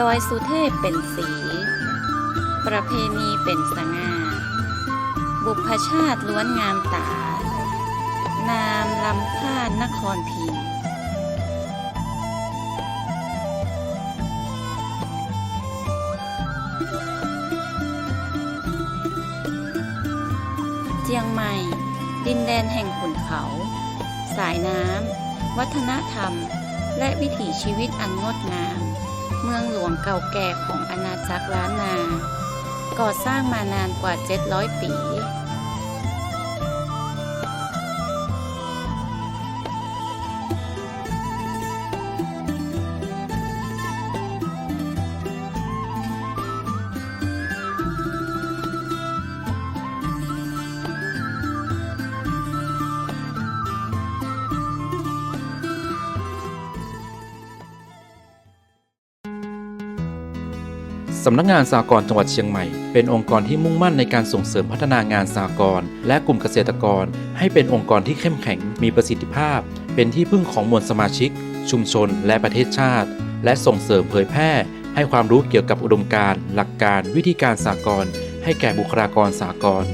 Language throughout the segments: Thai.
ดอยสุเทพเป็นสี ประเพณีเป็นสง่า บุพชาติล้วนงามตา นามลำพานนครพิงค์เจียงใหม่ ดินแดนแห่งขุนเขา สายน้ำ วัฒนธรรม และวิถีชีวิตอันงดงาม เมืองหลวงเก่าแก่ของอาณาจักรล้านนา ก่อสร้างมานานกว่า 700 ปี สำนักงานสากลจังหวัดเชียงใหม่ เป็นองค์กรที่มุ่งมั่นในการส่งเสริมพัฒนางานสากลและกลุ่มเกษตรกร ให้เป็นองค์กรที่เข้มแข็งมีประสิทธิภาพ เป็นที่พึ่งของมวลสมาชิก ชุมชน และประเทศชาติ และส่งเสริมเผยแพร่ ให้ความรู้เกี่ยวกับอุดมการณ์ หลักการ วิธีการสากลให้แก่บุคลากรสากล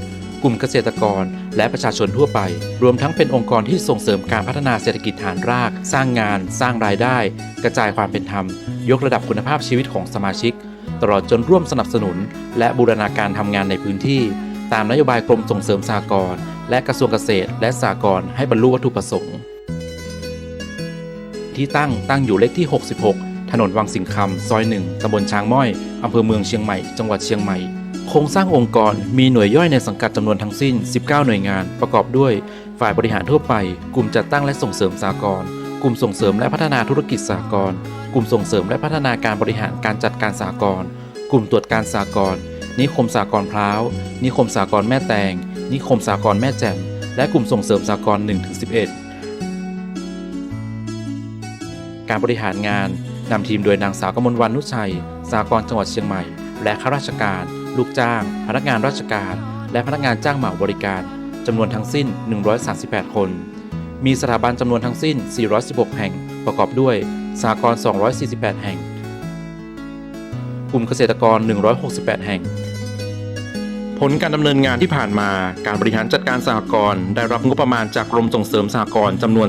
กลุ่มเกษตรกร และประชาชนทั่วไป รวมทั้งเป็นองค์กรที่ส่งเสริมการพัฒนาเศรษฐกิจฐานราก สร้างงาน สร้างรายได้ กระจายความเป็นธรรม ยกระดับคุณภาพชีวิตของสมาชิก ตลอดจนร่วมสนับสนุน และบูรณาการทำงานในพื้นที่ ตามนโยบายกรมส่งเสริมสหกรและกระทรวงเกษตร และสหกรให้บรรลุวัตถุประสงค์ ที่ตั้งตั้งอยู่เลขที่ 66 ถนนวังสิงคำซอยหนึ่งตำบลช้างม้อยอำเภอเมืองเชียงใหม่ จังหวัดเชียงใหม่ โครงสร้างองค์กรมีหน่วยย่อยในสังกัดจำนวนทั้งสิ้น 19 หน่วยงาน ประกอบด้วย ฝ่ายบริหารทั่วไป กลุ่มจัดตั้งและส่งเสริมสากลกลุ่มส่งเสริมและพัฒนาธุรกิจสากลกลุ่มส่งเสริมและพัฒนาการบริหารการจัดการสากลกลุ่มตรวจการสากลนิคมสากลพร้าว นิคมสากลแม่แตง นิคมสากลแม่แจ่ม และกลุ่มส่งเสริมสากล1-11 การบริหารงานนำทีมโดยนางสาวกมลวันนุชัย สากลจังหวัดเชียงใหม่ และข้าราชการ ลูกจ้าง พนักงานราชการ และพนักงานจ้างเหมาบริการจำนวนทั้งสิ้น 138 คน มีสถาบันจำนวนทั้งสิ้น 416 แห่ง ประกอบด้วยสากล248 แห่ง กลุ่มเกษตรกร 168 แห่ง ผลการดำเนินงานที่ผ่านมา การบริหารจัดการสหกรณ์ได้รับงบประมาณจากกรมส่งเสริมสหกรณ์จำนวน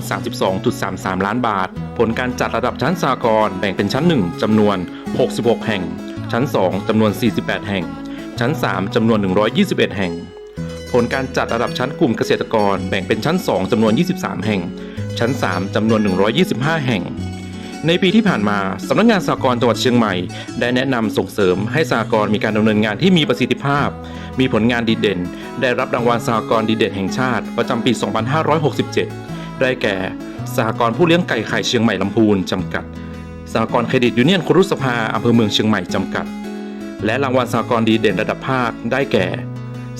32.33 ล้านบาท ผลการจัดระดับชั้นสหกรณ์แบ่งเป็นชั้น 1จำนวน 66 แห่ง ชั้น 2จำนวน 48 แห่ง ชั้น 3จำนวน 121 แห่ง ผลการจัดระดับชั้นกลุ่มเกษตรกรแบ่งเป็นชั้น 2จำนวน 23 แห่ง ชั้น 3จำนวน 125 แห่ง ในปีที่ผ่านมาสำนักงานสหกรณ์จังหวัดเชียงใหม่ ได้แนะนำส่งเสริมให้สหกรณ์มีการดำเนินงานที่มีประสิทธิภาพ มีผลงานดีเด่น ได้รับรางวัลสหกรณ์ดีเด่นแห่งชาติ ประจำปี 2567 ได้แก่สหกรณ์ผู้เลี้ยงไก่ไข่เชียงใหม่ลำพูนจำกัดสหกรณ์เครดิตยูเนียนครุสภาอำเภอเมืองเชียงใหม่จำกัด และรางวัลสหกรณ์ดีเด่นระดับภาคได้แก่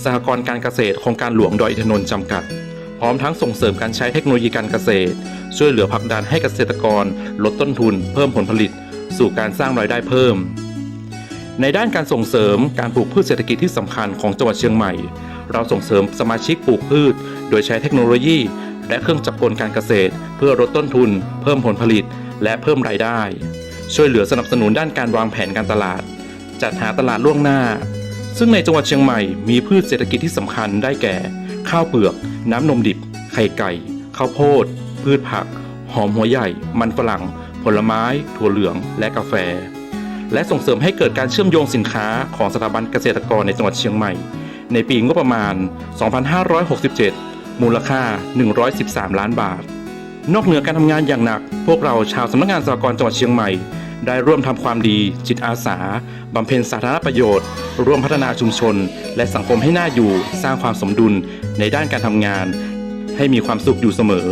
สหกรณ์การเกษตรโครงการหลวงดอยอินทนนท์จำกัด พร้อมทั้งส่งเสริมการใช้เทคโนโลยีการเกษตร ช่วยเหลือผลักดันให้เกษตรกร ลดต้นทุน เพิ่มผลผลิต สู่การสร้างรายได้เพิ่ม ในด้านการส่งเสริมการปลูกพืชเศรษฐกิจที่สำคัญของจังหวัดเชียงใหม่ เราส่งเสริมสมาชิกปลูกพืช โดยใช้เทคโนโลยี และเครื่องจักรกลการเกษตร เพื่อลดต้นทุน เพิ่มผลผลิต และเพิ่มรายได้ ช่วยเหลือสนับสนุนด้านการวางแผนการตลาด จัดหาตลาดล่วงหน้า ซึ่งในจังหวัดเชียงใหม่มีพืชเศรษฐกิจที่สำคัญได้แก่ ข้าวเปลือก น้ำนมดิบ ไข่ไก่ ข้าวโพด พืชผัก หอมหัวใหญ่ มันฝรั่ง ผลไม้ ถั่วเหลือง และกาแฟ และส่งเสริมให้เกิดการเชื่อมโยงสินค้าของสถาบันเกษตรกรในจังหวัดเชียงใหม่ ในปีงบประมาณ 2567 มูลค่า 113 ล้านบาท นอกเหนือการทำงานอย่างหนัก พวกเราชาวสำนักงานสหกรณ์จังหวัดเชียงใหม่ ได้ร่วมทำความดี จิตอาสาบำเพ็ญสาธารณประโยชน์ ร่วมพัฒนาชุมชน และสังคมให้น่าอยู่สร้างความสมดุลในด้านการทำงาน ให้มีความสุขอยู่เสมอ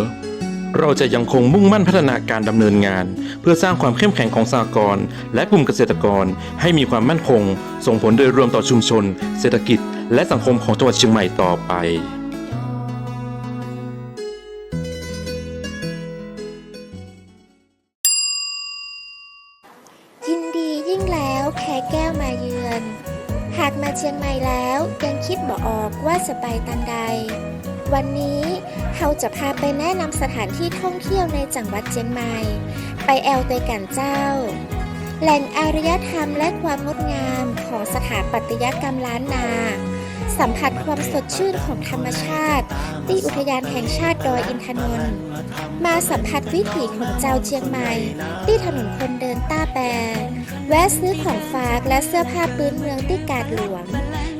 เราจะยังคงมุ่งมั่นพัฒนาการดำเนินงาน เพื่อสร้างความเข้มแข็งของสหกรณ์และกลุ่มเกษตรกร ให้มีความมั่นคง ส่งผลโดยรวมต่อชุมชน เศรษฐกิจ และสังคมของจังหวัดเชียงใหม่ต่อไป แก้วมาเยือน หากมาเชียงใหม่แล้วยังคิดบ่ออกว่าจะไปตันใด วันนี้เราจะพาไปแนะนำสถานที่ท่องเที่ยวในจังหวัดเชียงใหม่ ไปแอลเตยกันเจ้า แหล่งอารยธรรมและความงดงามของสถาปัตยกรรมล้านนา สัมผัสความสดชื่นของธรรมชาติ ที่อุทยานแห่งชาติดอยอินทนนท์มาสัมผัสวิถีของเจ้าเชียงใหม่ ที่ถนนคนเดินต้าแปรแวะซื้อของฝากและเสื้อผ้าพื้นเมืองที่กาดหลวง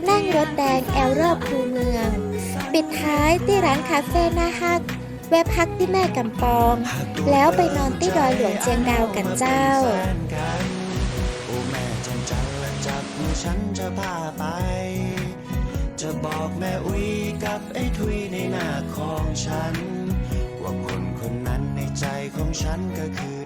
นั่งรถแดงแอลรอบคูเมือง ปิดท้ายที่ร้านคาเฟ่หน้าฮักแวะพักที่แม่กำปอง แล้วไปนอนที่ดอยหลวงเจียงดาวกันเจ้า โอ้แม่จันจันและจับมือฉันจะพาไป จะบอกแม่อุ้ยกับไอ้ทุยในหน้าของฉัน ว่าคนคนนั้นในใจของฉันก็คือ